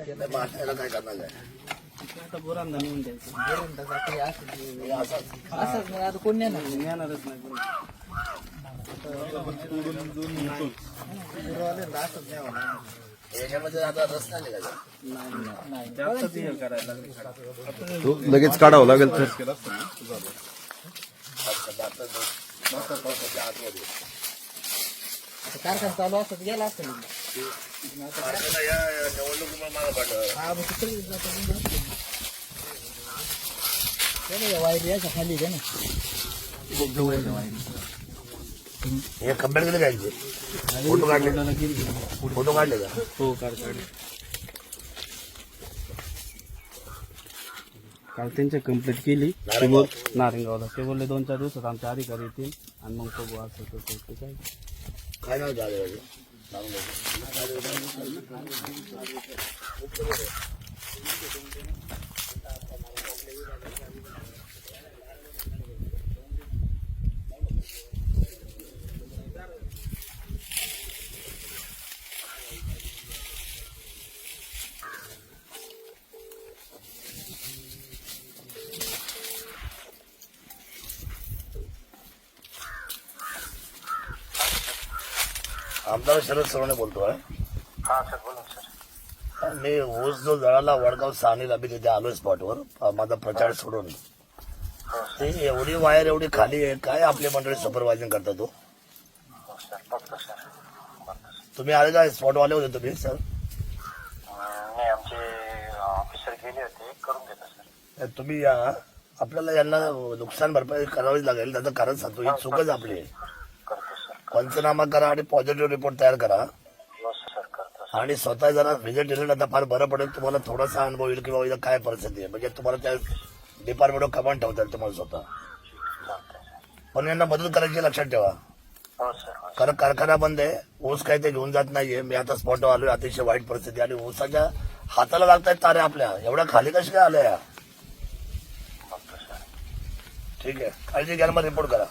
नाही, आता काय करणार आहे असंच. नाही आता कोण नेणार नेणारच नाही कोणी. गुरुवाल्यांना असंच न्यावं लागणार. याच्यामध्ये आता रस नाही नाही जास्तच करायला तो लगेच काढावं लागेल तर अच्छा, दातात मस्त पावसाच्या आतमध्ये. कारखाना चालू असत गेला असतं आता या या निवडणुकीमुळे मला पडलं हा मग तिकडे जातं मग जातं. ते बघा, वायर याच्या खाली ना. हे कंप्लेंट केली काय इथे? फोटो काढले? फोटो काढले का? हो काढ काल त्यांच्या कंप्लीट केली. ते बोल नारायणगावला. ते बोलले दोन चार दिवसात आमचे अधिकारी येतील आणि मग बघू असं तसं. ते काय काय नाव झालं सांगू आमदार शरद सरोने बोलतोय. मी ऊस जो जळाला वडगाव सानीला मी तिथे आलोय स्पॉटवर अ, माझा प्रचार सोडून. ते एवढी वायर एवढी खाली आहे काय आपली मंडळी सुपरवायझिंग करता तो? तुम्ही आले का स्पॉटवाले होते तुम्ही सर? नाही आमचे ऑफिसर गेले होते करून देतो सर. तुम्ही या आपल्याला यांना नुकसान भरपाई करावीच लागेल त्याचं कारण सांगतो ही चूकच आपली आहे. पंचनामा करा आणि पॉझिटिव्ह रिपोर्ट तयार करा. हो आणि स्वतः जरा व्हिजिट दिलं आता फार बरं पडेल. तुम्हाला थोडासा अनुभव येईल किंवा इथं काय परिस्थिती आहे. म्हणजे तुम्हाला त्या डिपार्टमेंट कमांड ठेवता येईल तुम्हाला स्वतः. पण यांना मदत करायची लक्षात ठेवा. हो हो कारण कारखाना बंद आहे. ऊस काही ते घेऊन जात नाहीये. मी आता स्पॉटवर आलोय. अतिशय वाईट परिस्थिती. आणि ऊसाच्या हाताला लागतायत तारे आपल्या. एवढ्या खाली कशी काय आल्या ठीक आहे. काळजी घ्यायला मग रिपोर्ट करा.